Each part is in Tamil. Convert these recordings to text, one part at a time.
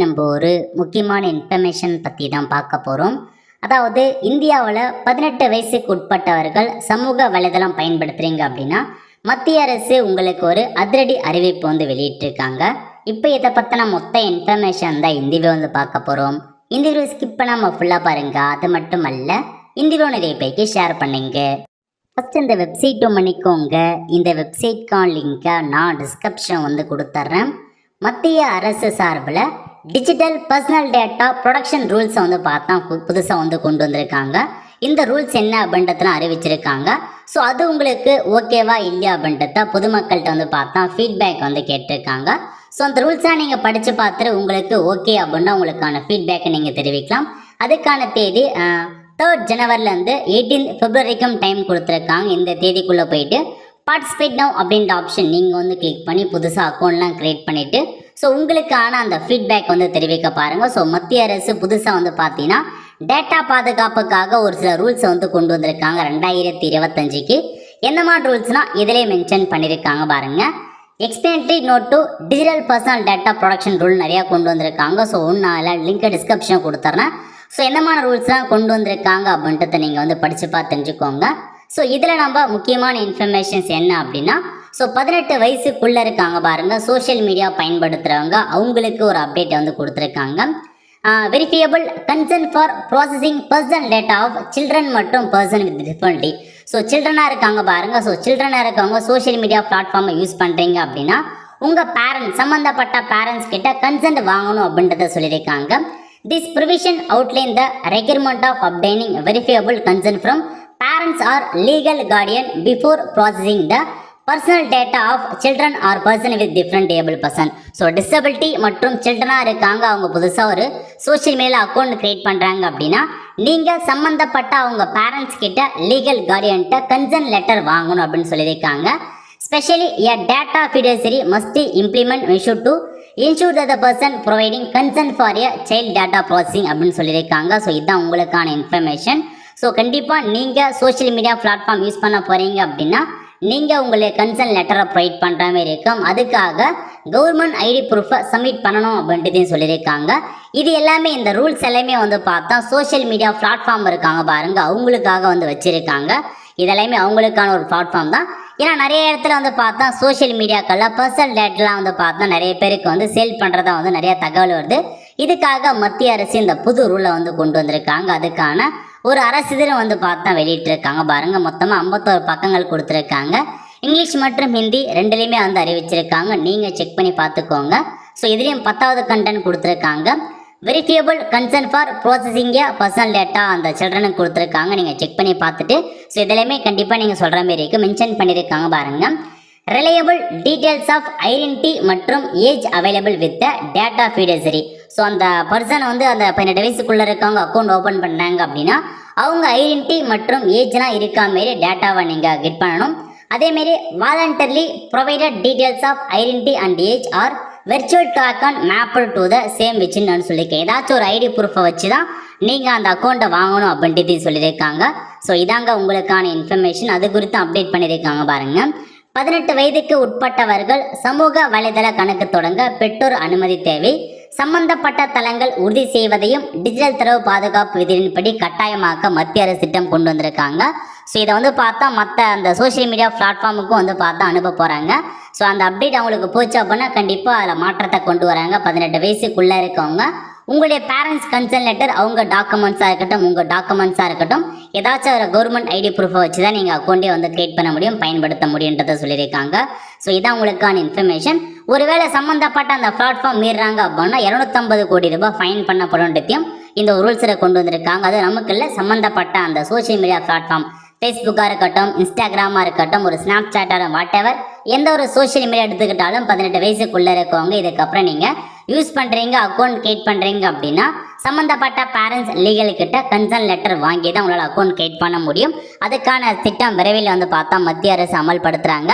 நம்ம ஒரு முக்கியமான இன்ஃபர்மேஷன் பற்றி தான் பார்க்க போகிறோம் அதாவது இந்தியாவில் பதினெட்டு வயசுக்கு உட்பட்டவர்கள் சமூக வலைதளம் பயன்படுத்துகிறீங்க அப்படின்னா மத்திய அரசு உங்களுக்கு ஒரு அதிரடி அறிவிப்பு வந்து வெளியிட்டிருக்காங்க. இப்போ இதை பற்றின மொத்த இன்ஃபர்மேஷன் தான் இந்த வந்து பார்க்க போகிறோம் இந்த வீடியோ ஸ்கிப் பண்ணாமல் ஃபுல்லாக பாருங்க. அது மட்டும் அல்ல இந்த வீடியோ நிறைய பேருக்கு ஷேர் பண்ணுங்க. ஃபஸ்ட் இந்த வெப்சைட்டும் பண்ணிக்கோங்க இந்த வெப்சைட்கான லிங்கை நான் டிஸ்கிரிப்ஷன் வந்து கொடுத்துட்றேன் மத்திய அரசு சார்பில் டிஜிட்டல் பர்சனல் டேட்டா ப்ரொடக்ஷன் ரூல்ஸை வந்து பார்த்தா புதுசாக வந்து கொண்டு வந்திருக்காங்க. இந்த ரூல்ஸ் என்ன அப்படின்றதெல்லாம் அறிவிச்சிருக்காங்க. ஸோ அது உங்களுக்கு ஓகேவா இல்லையா அப்படின்றத பொதுமக்கள்கிட்ட வந்து பார்த்தா ஃபீட்பேக் வந்து கேட்டிருக்காங்க. ஸோ அந்த ரூல்ஸாக நீங்கள் படித்து பார்த்துட்டு உங்களுக்கு ஓகே அப்படின்னா உங்களுக்கான ஃபீட்பேக்கை நீங்கள் தெரிவிக்கலாம். அதுக்கான தேதி தேர்ட் ஜனவரிலேருந்து எயிட்டீன் பிப்ரவரிக்கும் டைம் கொடுத்துருக்காங்க. இந்த தேதிக்குள்ளே போயிட்டு பார்ட்டிசிபேட் நவ் அப்படின்ற ஆப்ஷன் நீங்கள் வந்து கிளிக் பண்ணி புதுசாக அக்கௌண்ட்லாம் க்ரியேட் பண்ணிவிட்டு ஸோ உங்களுக்கான அந்த ஃபீட்பேக் வந்து தெரிவிக்க பாருங்கள் ஸோ மத்திய அரசு புதுசாக வந்து பார்த்தீங்கன்னா டேட்டா பாதுகாப்புக்காக ஒரு சில ரூல்ஸை வந்து கொண்டு வந்திருக்காங்க ரெண்டாயிரத்தி இருபத்தஞ்சிக்கு. எந்த மாதிரி ரூல்ஸ்னால் இதிலே மென்ஷன் பண்ணியிருக்காங்க பாருங்கள் explanatory note to digital personal data protection rule நிறையா கொண்டு வந்திருக்காங்க. ஸோ ஒன்றால் லிங்கை லிங்க் டிஸ்கிரிப்ஷன் கொடுத்துட்றேன் ஸோ என்னமான ரூல்ஸ்லாம் கொண்டு வந்திருக்காங்க அப்படின்றத நீங்கள் வந்து படித்து பார்த்து தெரிஞ்சுக்கோங்க. ஸோ இதில் நம்ம முக்கியமான இன்ஃபர்மேஷன்ஸ் என்ன அப்படின்னா ஸோ பதினெட்டு வயசுக்குள்ளே இருக்காங்க பாருங்கள் சோஷியல் மீடியா பயன்படுத்துகிறவங்க அவங்களுக்கு ஒரு அப்டேட் வந்து கொடுத்துருக்காங்க. Verifiable concern for processing personal data of children மற்றும் பர்சன் வித் டிஃபிகல்ட்டி ஸோ சில்ட்ரனாக இருக்காங்க பாருங்கள் ஸோ சில்ட்ரனாக இருக்கவங்க சோஷியல் மீடியா பிளாட்ஃபார்மை யூஸ் பண்ணுறீங்க அப்படின்னா உங்கள் பேரண்ட்ஸ் சம்மந்தப்பட்ட பேரண்ட்ஸ் கிட்ட கன்சென்ட் வாங்கணும் அப்படின்றத சொல்லியிருக்காங்க. This provision outline the requirement of obtaining verifiable consent from parents or legal guardian before processing the personal data of children or person with different able person so disability மற்றும் சில்ட்ரனாக இருக்காங்க. அவங்க புதுசாக ஒரு சோஷியல் மீடியா அக்கௌண்ட் க்ரியேட் பண்ணுறாங்க அப்படின்னா நீங்கள் சம்மந்தப்பட்ட அவங்க பேரண்ட்ஸ் கிட்ட லீகல் கார்டியன்ட்ட கன்சர்ன் லெட்டர் வாங்கணும் அப்படின்னு சொல்லியிருக்காங்க. Specially a data fiduciary must implement issue to ensure the person providing concern for a child data processing அப்படின்னு சொல்லியிருக்காங்க. ஸோ இதுதான் உங்களுக்கான இன்ஃபர்மேஷன் ஸோ கண்டிப்பாக நீங்கள் சோஷியல் மீடியா பிளாட்ஃபார்ம் யூஸ் பண்ண போகிறீங்க அப்படின்னா நீங்கள் உங்களுடைய கன்சர்ன் லெட்டரை ப்ரொவைட் பண்ணுற மாதிரி இருக்கும். அதுக்காக கவர்மெண்ட் ஐடி ப்ரூஃபை சப்மிட் பண்ணணும் அப்படின்றதையும் சொல்லியிருக்காங்க. இது எல்லாமே இந்த ரூல்ஸ் எல்லாமே வந்து பார்த்தா சோஷியல் மீடியா பிளாட்ஃபார்ம் இருக்காங்க பாருங்க. அவங்களுக்காக வந்து வச்சுருக்காங்க. இதெல்லாமே அவங்களுக்கான ஒரு பிளாட்ஃபார்ம் தான். ஏன்னா நிறைய இடத்துல வந்து பார்த்தா சோஷியல் மீடியாக்களில் பர்சனல் டேட்டெலாம் வந்து பார்த்தா நிறைய பேருக்கு வந்து சேல் பண்ணுறதா வந்து நிறைய தகவல் வருது. இதுக்காக மத்திய அரசு இந்த புது ரூலை வந்து கொண்டு வந்திருக்காங்க. அதுக்கான ஒரு அரசிதழ் வந்து பார்த்தா வெளியிட்டிருக்காங்க. பாருங்க மொத்தமாக ஐம்பத்தோரு பக்கங்கள் கொடுத்துருக்காங்க. இங்கிலீஷ் மற்றும் ஹிந்தி ரெண்டுலேயுமே வந்து அறிவிச்சிருக்காங்க. நீங்கள் செக் பண்ணி பார்த்துக்கோங்க. ஸோ இதுலேயும் பத்தாவது கண்டென்ட் கொடுத்துருக்காங்க. வெரிஃபியபிள் கன்சர்ன் ஃபார் ப்ராசஸிங்க பர்சனல் டேட்டா அந்த சில்ட்ரனுக்கு கொடுத்துருக்காங்க. நீங்கள் செக் பண்ணி பார்த்துட்டு ஸோ இதுலையுமே கண்டிப்பாக நீங்கள் சொல்கிற மாரி இருக்குது மென்ஷன் பண்ணியிருக்காங்க பாருங்கள் ரிலையபிள் டீட்டெயில்ஸ் ஆஃப் ஐடென்டி மற்றும் age available with data fiduciary so அந்த பர்சன் வந்து அந்த பதினெட்டு வயசுக்குள்ளே இருக்கவங்க அக்கௌண்ட் ஓப்பன் பண்ணாங்க அப்படின்னா அவங்க ஐடென்டி மற்றும் ஏஜ்லாம் இருக்கா மாரி டேட்டாவை நீங்கள் கெட் பண்ணணும். அதேமாரி voluntarily provided details of identity and age or virtual track on mappable to the same வச்சுன்னு சொல்லியிருக்கேன் ஏதாச்சும் ஒரு ஐடி ப்ரூஃபை வச்சு தான் நீங்கள் அந்த அக்கௌண்ட்டை வாங்கணும் அப்படின்ட்டு சொல்லியிருக்காங்க ஸோ இதாங்க உங்களுக்கான இன்ஃபர்மேஷன் அது குறித்து அப்டேட் பண்ணியிருக்காங்க பாருங்கள் பதினெட்டு வயதுக்கு உட்பட்டவர்கள் சமூக வலைதள கணக்கு தொடங்க பெற்றோர் அனுமதி தேவை. சம்பந்தப்பட்ட தளங்கள் உறுதி செய்வதையும் டிஜிட்டல் தரவு பாதுகாப்பு விதியின்படி கட்டாயமாக்க மத்திய அரசு திட்டம் கொண்டு வந்திருக்காங்க. ஸோ இதை வந்து பார்த்தா மற்ற அந்த சோஷியல் மீடியா பிளாட்ஃபார்முக்கும் வந்து பார்த்தா அனுப்ப போகிறாங்க ஸோ அந்த அப்டேட் அவங்களுக்கு போச்சு அப்படின்னா கண்டிப்பாக அதில் மாற்றத்தை கொண்டு வராங்க. பதினெட்டு வயசுக்குள்ளே இருக்கவங்க. உங்களுடைய பேரண்ட்ஸ் கன்சர்ன் லெட்டர் அவங்க டாக்குமெண்ட்ஸாக இருக்கட்டும் உங்கள் டாக்குமெண்ட்ஸாக இருக்கட்டும் ஏதாச்சும் ஒரு கவர்மெண்ட் ஐடி ப்ரூஃபை வச்சு தான் நீங்கள் அக்கௌண்ட்டே வந்து க்ரியேட் பண்ண முடியும் பயன்படுத்த முடியுன்றதை சொல்லியிருக்காங்க. ஸோ இதான் உங்களுக்கான இன்ஃபர்மேஷன் ஒருவேளை சம்மந்தப்பட்ட அந்த பிளாட்ஃபார்ம் மீறாங்க அப்படின்னா இரநூத்தம்பது கோடி ரூபாய் ஃபைன் பண்ணப்படும்ன்றதையும் இந்த ரூல்ஸில் கொண்டு வந்திருக்காங்க. அது நமக்கு இல்லை சம்மந்தப்பட்ட அந்த சோஷியல் மீடியா பிளாட்ஃபார்ம் ஃபேஸ்புக்காக இருக்கட்டும் இன்ஸ்டாகிராமாக இருக்கட்டும் ஒரு ஸ்னாப் சாட்டாக வாட் எவர் எந்த ஒரு சோஷியல் மீடியா எடுத்துக்கிட்டாலும் பதினெட்டு வயசுக்குள்ளே இருக்கவங்க இதுக்கப்புறம் நீங்கள் யூஸ் பண்ணுறீங்க அக்கௌண்ட் கிரியேட் பண்ணுறீங்க அப்படின்னா சம்மந்தப்பட்ட பேரண்ட்ஸ் லீகல் கிட்ட கன்சர்ன் லெட்டர் வாங்கி தான் உங்களால் அக்கௌண்ட் கிரியேட் பண்ண முடியும். அதுக்கான திட்டம் விரைவில் வந்து பார்த்தா மத்திய அரசு அமல்படுத்துகிறாங்க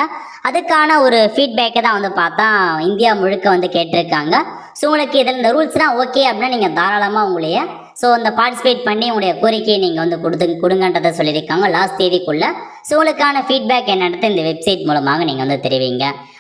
அதுக்கான ஒரு ஃபீட்பேக்கை தான் வந்து பார்த்தா இந்தியா முழுக்க வந்து கேட்டிருக்காங்க. ஸோ உங்களுக்கு இதில் இந்த ரூல்ஸ்னால் ஓகே அப்படின்னா நீங்கள் தாராளமாக உங்களைய ஸோ அந்த பார்ட்டிசிபேட் பண்ணி உங்களுடைய கோரிக்கையை நீங்கள் வந்து கொடுத்து கொடுங்கன்றதை சொல்லியிருக்காங்க லாஸ்ட் தேதிக்குள்ளே. ஸோ உங்களுக்கான ஃபீட்பேக் என்னன்றது இந்த வெப்சைட் மூலமாக நீங்கள் வந்து தெரிவிங்க.